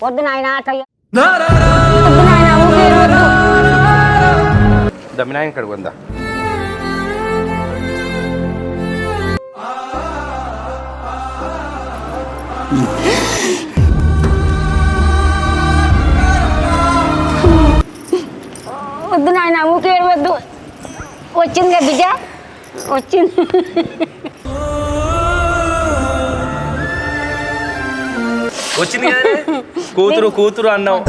వద్దు నాయన అట్లా వద్దు నాయన ఊరికే ఏడవద్దు. దమ్మినాయన ఉందా వద్దు నాయన ఊరికే ఏడవద్దు వచ్చింది కదా బిడ్డ వచ్చింది. వచ్చింది కదా? కూతురు కూతురు అన్నావు.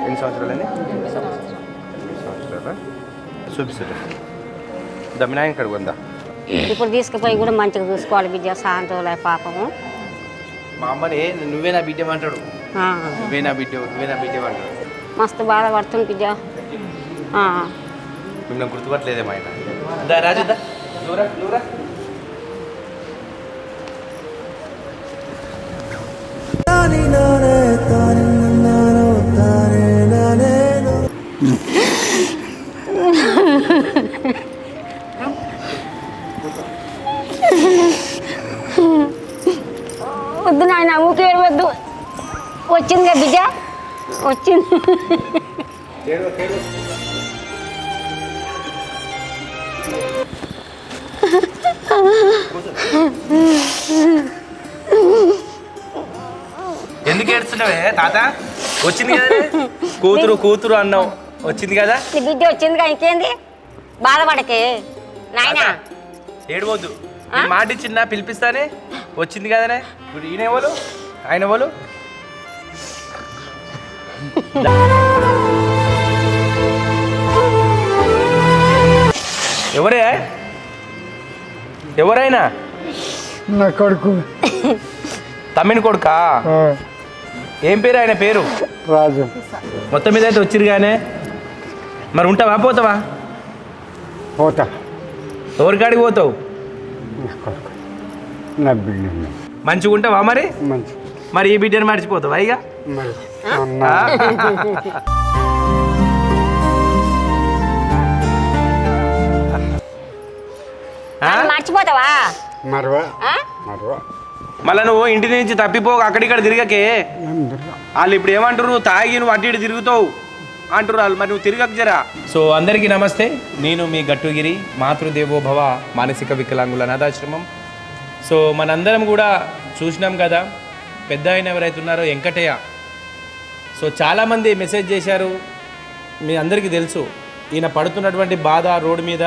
ఎన్ని సంవత్సరాలని సంవత్సరాలా? చూపిస్తారు. దమ్మినాయన కడుగు ఉందా ఇప్పుడు తీసుకుపోయి కూడా మంచిగా చూసుకోవాలి బిడ్డ సాయంత్రం పాపము. మా అమ్మని నువ్వే నా బిడ్డ అంటాడు. ఆ, నువ్వే నా బిడ్డ నువ్వే నా బిడ్డ అంటాడు. మస్తు బాధపడుతుంది బిడ్డ. ఆ, మిమ్మల్ని గుర్తుపట్టలేదేమో ఆయన. దా రాజు దా. నువ్వురా నువ్వురా వద్దు నాయన ఊరికే ఏడవద్దు. వచ్చింది కదా బిడ్డ? వచ్చింది. ఎందుకు ఏడుస్తున్నావే తాత? వచ్చింది కదా కూతురు కూతురు అన్నావు. వచ్చింది కదా? నీ బిడ్డ వచ్చింది కదా ఇంకేంది? బాధపడకే. నాయన. ఏడవద్దు. మాట ఇచ్చిన పిలిపిస్తానే. వచ్చింది కదనే ఇప్పుడు ఈయన ఎవరు? ఆయన ఎవరు? ఎవరే? ఎవరైనా? నా కొడుకు. తమ్మిని కొడుకా? ఏం పేరు ఆయన పేరు? రాజు. మొత్తం మీద అయితే వచ్చిరు కానీ మరి ఉంటావా? పోతావా? పోతా. ఎవరికాడికి పోతావు? నా కొడుకు. నా బిడ్డ మంచిగా ఉంటావా మరి? మంచి మరి ఈ బిడ్డను మర్చిపోతావా ఇక? మర్చిపోతావా? మరవా. ఆ? మరవా. మళ్ళా నువ్వు ఇంటి నుంచి తప్పిపో అక్కడిక్కడ తిరగకే. వాళ్ళు ఇప్పుడు ఏమంటారు తాగి నువ్వు అటు ఇటు తిరుగుతావు. అంటారు వాళ్ళు. మరి నువ్వు తిరగక జరా. సో అందరికీ నమస్తే. నేను మీ గట్టుగిరి మాతృదేవో భవ మానసిక వికలాంగుల అనాథాశ్రమం. సో మనందరం కూడా చూసినాం కదా పెద్ద ఆయన ఎవరైతే ఉన్నారో వెంకటయ్య. సో చాలామంది మెసేజ్ చేశారు. మీ అందరికీ తెలుసు. ఈయన పడుతున్నటువంటి బాధ రోడ్డు మీద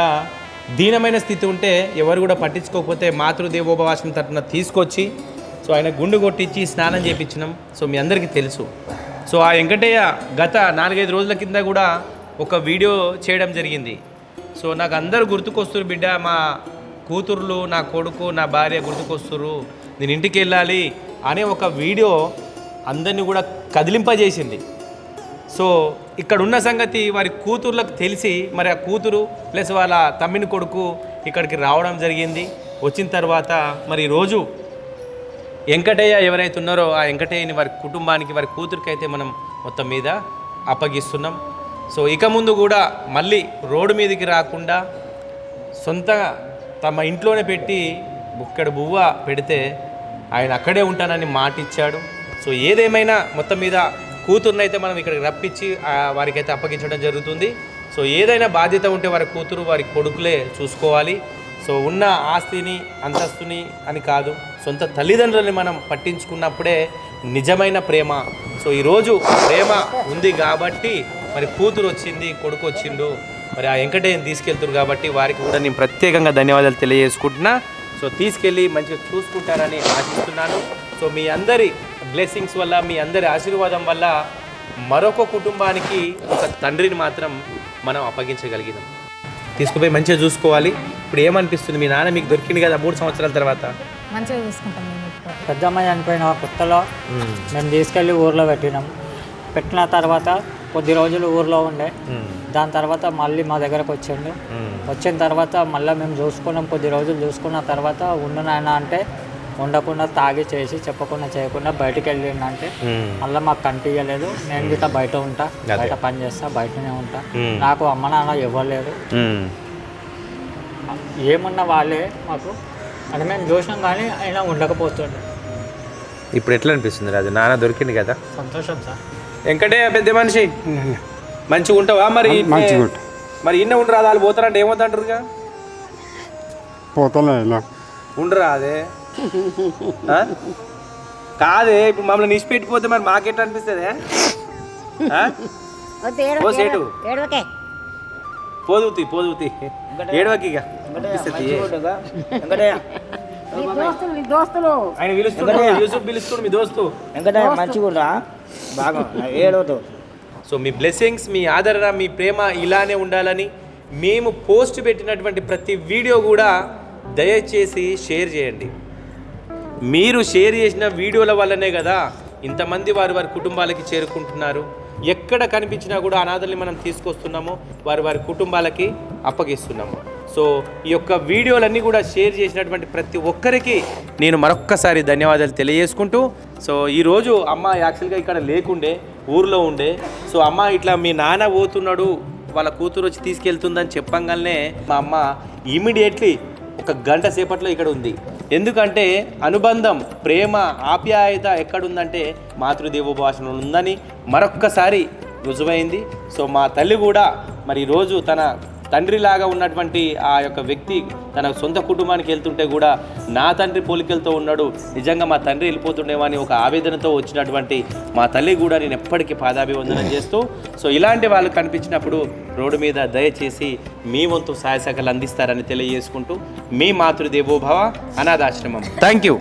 దీనమైన స్థితి ఉంటే ఎవరు కూడా పట్టించుకోకపోతే మాతృదేవోపవాసం తరఫున తీసుకొచ్చి సో ఆయన గుండు కొట్టించి స్నానం చేయించినాం సో మీ అందరికీ తెలుసు. సో ఆ వెంకటయ్య గత నాలుగైదు రోజుల కింద కూడా ఒక వీడియో చేయడం జరిగింది. సో నాకు అందరూ గుర్తుకొస్తారు బిడ్డ మా కూతుర్లు నా కొడుకు నా భార్య గుర్తుకొస్తురు నేను ఇంటికి వెళ్ళాలి అనే ఒక వీడియో అందరినీ కూడా కదిలింపజేసింది. సో ఇక్కడ ఉన్న సంగతి వారి కూతుర్లకు తెలిసి మరి ఆ కూతురు ప్లస్ వాళ్ళ తమ్మిని కొడుకు ఇక్కడికి రావడం జరిగింది. వచ్చిన తర్వాత మరి రోజు వెంకటయ్య ఎవరైతే ఉన్నారో ఆ వెంకటయ్యని వారి కుటుంబానికి వారి కూతురికి అయితే మనం మొత్తం మీద అప్పగిస్తున్నాం. సో ఇక ముందు కూడా మళ్ళీ రోడ్డు మీదకి రాకుండా సొంతంగా తమ ఇంట్లోనే పెట్టి బుక్కడు బువ్వ పెడితే ఆయన అక్కడే ఉంటానని మాటిచ్చాడు. సో ఏదేమైనా మొత్తం మీద కూతుర్ని అయితే మనం ఇక్కడికి రప్పించి వారికైతే అప్పగించడం జరుగుతుంది. సో ఏదైనా బాధ్యత ఉంటే వారి కూతురు వారి కొడుకులే చూసుకోవాలి. సో ఉన్న ఆస్తిని అంతస్తుని అని కాదు సొంత తల్లిదండ్రుల్ని మనం పట్టించుకున్నప్పుడే నిజమైన ప్రేమ. సో ఈరోజు ప్రేమ ఉంది కాబట్టి మరి కూతురు వచ్చింది కొడుకు వచ్చిండు మరి ఆ వెంకటేయని తీసుకెళ్తారు కాబట్టి వారికి కూడా నేను ప్రత్యేకంగా ధన్యవాదాలు తెలియజేసుకుంటున్నా. సో తీసుకెళ్ళి మంచిగా చూసుకుంటారని ఆశిస్తున్నాను. సో మీ అందరి బ్లెస్సింగ్స్ వల్ల మీ అందరి ఆశీర్వాదం వల్ల మరొక కుటుంబానికి ఒక తండ్రిని మాత్రం మనం అప్పగించగలిగినాం. తీసుకుపోయి మంచిగా చూసుకోవాలి. ఇప్పుడు ఏమనిపిస్తుంది? మీ నాన్న మీకు దొరికింది కదా మూడు సంవత్సరాల తర్వాత. మంచిగా చూసుకుంటాం మేము ఇప్పుడు. పెద్దమ్మ చనిపోయిన కొత్తలో మేము. తీసుకెళ్ళి ఊర్లో పెట్టినాం. పెట్టిన తర్వాత కొద్ది రోజులు ఊర్లో ఉండే. దాని తర్వాత మళ్ళీ మా దగ్గరకు వచ్చిండు. వచ్చిన తర్వాత మళ్ళీ మేము చూసుకున్నాం. కొద్ది రోజులు చూసుకున్న తర్వాత ఉండు నాయన అంటే ఉండకుండా తాగి చేసి చెప్పకుండా చేయకుండా బయటికి వెళ్ళిండు అంటే మళ్ళీ మాకు కనిపించలేదు. నేను గిట్ట బయట ఉంటా బయట పని చేస్తా బయటనే ఉంటా. నాకు అమ్మ నాన్న ఇవ్వలేరు ఏమన్నా వాళ్ళే మాకు. అని మేము చూసినాం కానీ అయినా ఉండకపోతుండే. ఇప్పుడు ఎట్లా అనిపిస్తుంది రాజు? నాన్న దొరికింది కదా? సంతోషం సార్. వెంకటే పెద్ద మనిషి. మంచిగా ఉంటావా మరి. మరి ఇన్న ఉండరా వాళ్ళు పోతారంటే ఏమవుతాంటారుగా పోతలే ఉండరా అదే? కాదే ఇప్పుడు మమ్మల్ని నిష్పెట్టిపోతే మరి మాకెట్లా అనిపిస్తుంది ఓ సేటు ఏడవకే పోదుతి పోదుతి ఏడవకి. దోస్తులు. ఆయన పిలుస్తున్నాడు యూసుఫ్ పిలుస్తున్నాడు మీ దోస్తు. వెంకటయ్య మంచిగా బాగా సో మీ బ్లెస్సింగ్స్ మీ ఆదరణ మీ ప్రేమ ఇలానే ఉండాలని మేము పోస్ట్ పెట్టినటువంటి ప్రతి వీడియో కూడా దయచేసి షేర్ చేయండి. మీరు షేర్ చేసిన వీడియోల వల్లనే కదా ఇంతమంది వారి వారి కుటుంబాలకి చేరుకుంటున్నారు? ఎక్కడ కనిపించినా కూడా అనాథల్ని మనం తీసుకొస్తున్నాము వారి వారి కుటుంబాలకి అప్పగిస్తున్నాము. సో ఈ యొక్క వీడియోలన్నీ కూడా షేర్ చేసినటువంటి ప్రతి ఒక్కరికి నేను మరొక్కసారి ధన్యవాదాలు తెలియజేసుకుంటూ సో ఈరోజు అమ్మ యాక్చువల్గా ఇక్కడ లేకుండే ఊర్లో ఉండే. సో అమ్మ ఇట్లా మీ నాన్న పోతున్నాడు వాళ్ళ కూతురు వచ్చి తీసుకెళ్తుందని చెప్పంగానే మా అమ్మ ఇమీడియట్లీ ఒక గంట సేపట్లో ఇక్కడ ఉంది. ఎందుకంటే అనుబంధం ప్రేమ ఆప్యాయత ఎక్కడుందంటే మాతృదేవోభాషణలో ఉందని మరొక్కసారి రుజువైంది. సో మా తల్లి కూడా మరి రోజు తన తండ్రిలాగా ఉన్నటువంటి ఆ యొక్క వ్యక్తి తన సొంత కుటుంబానికి వెళ్తుంటే కూడా నా తండ్రి పోలికలతో ఉన్నాడు. నిజంగా మా తండ్రి వెళ్ళిపోతుండేమో ఒక ఆవేదనతో వచ్చినటువంటి మా తల్లి కూడా నేను ఎప్పటికీ పాదాభివందనం చేస్తూ సో ఇలాంటి వాళ్ళు కనిపించినప్పుడు రోడ్డు మీద దయచేసి మీ వంతు సహాయ శాఖలు అందిస్తారని తెలియజేసుకుంటూ మీ మాతృదేవోభవ అనాథాశ్రమం. Thank you